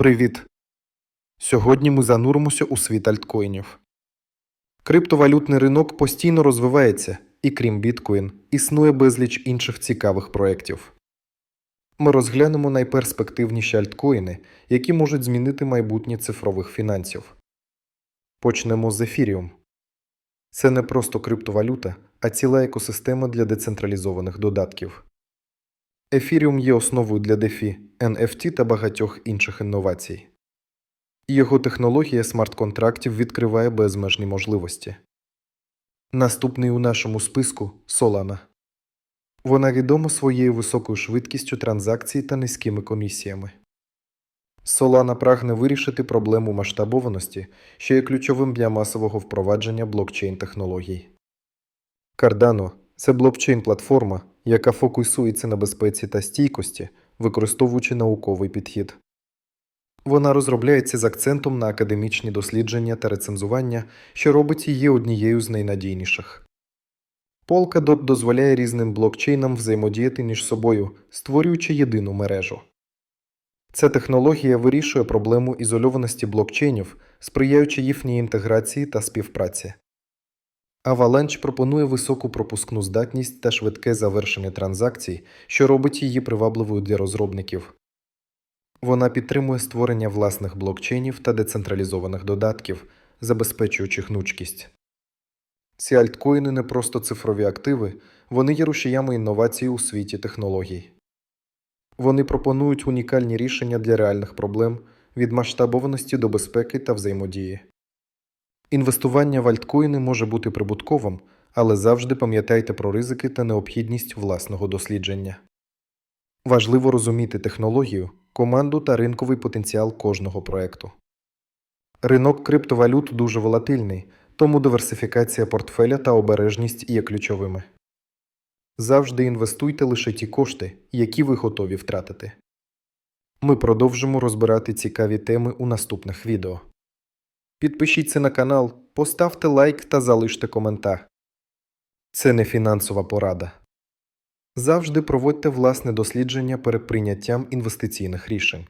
Привіт! Сьогодні ми зануримося у світ альткоїнів. Криптовалютний ринок постійно розвивається, і крім біткоін, існує безліч інших цікавих проєктів. Ми розглянемо найперспективніші альткоїни, які можуть змінити майбутнє цифрових фінансів. Почнемо з Ethereum. Це не просто криптовалюта, а ціла екосистема для децентралізованих додатків. Ethereum є основою для DeFi, NFT та багатьох інших інновацій. Його технологія смарт-контрактів відкриває безмежні можливості. Наступний у нашому списку Solana. Вона відома своєю високою швидкістю транзакцій та низькими комісіями. Solana прагне вирішити проблему масштабованості, що є ключовим для масового впровадження блокчейн-технологій. Cardano – це блокчейн-платформа, яка фокусується на безпеці та стійкості, використовуючи науковий підхід. Вона розробляється з акцентом на академічні дослідження та рецензування, що робить її однією з найнадійніших. Polkadot дозволяє різним блокчейнам взаємодіяти між собою, створюючи єдину мережу. Ця технологія вирішує проблему ізольованості блокчейнів, сприяючи їхній інтеграції та співпраці. Avalanche пропонує високу пропускну здатність та швидке завершення транзакцій, що робить її привабливою для розробників. Вона підтримує створення власних блокчейнів та децентралізованих додатків, забезпечуючи гнучкість. Ці альткоїни не просто цифрові активи, вони є рушіями інновацій у світі технологій. Вони пропонують унікальні рішення для реальних проблем від масштабованості до безпеки та взаємодії. Інвестування в альткоїни може бути прибутковим, але завжди пам'ятайте про ризики та необхідність власного дослідження. Важливо розуміти технологію, команду та ринковий потенціал кожного проекту. Ринок криптовалют дуже волатильний, тому диверсифікація портфеля та обережність є ключовими. Завжди інвестуйте лише ті кошти, які ви готові втратити. Ми продовжимо розбирати цікаві теми у наступних відео. Підпишіться на канал, поставте лайк та залиште коментар. Це не фінансова порада. Завжди проводьте власне дослідження перед прийняттям інвестиційних рішень.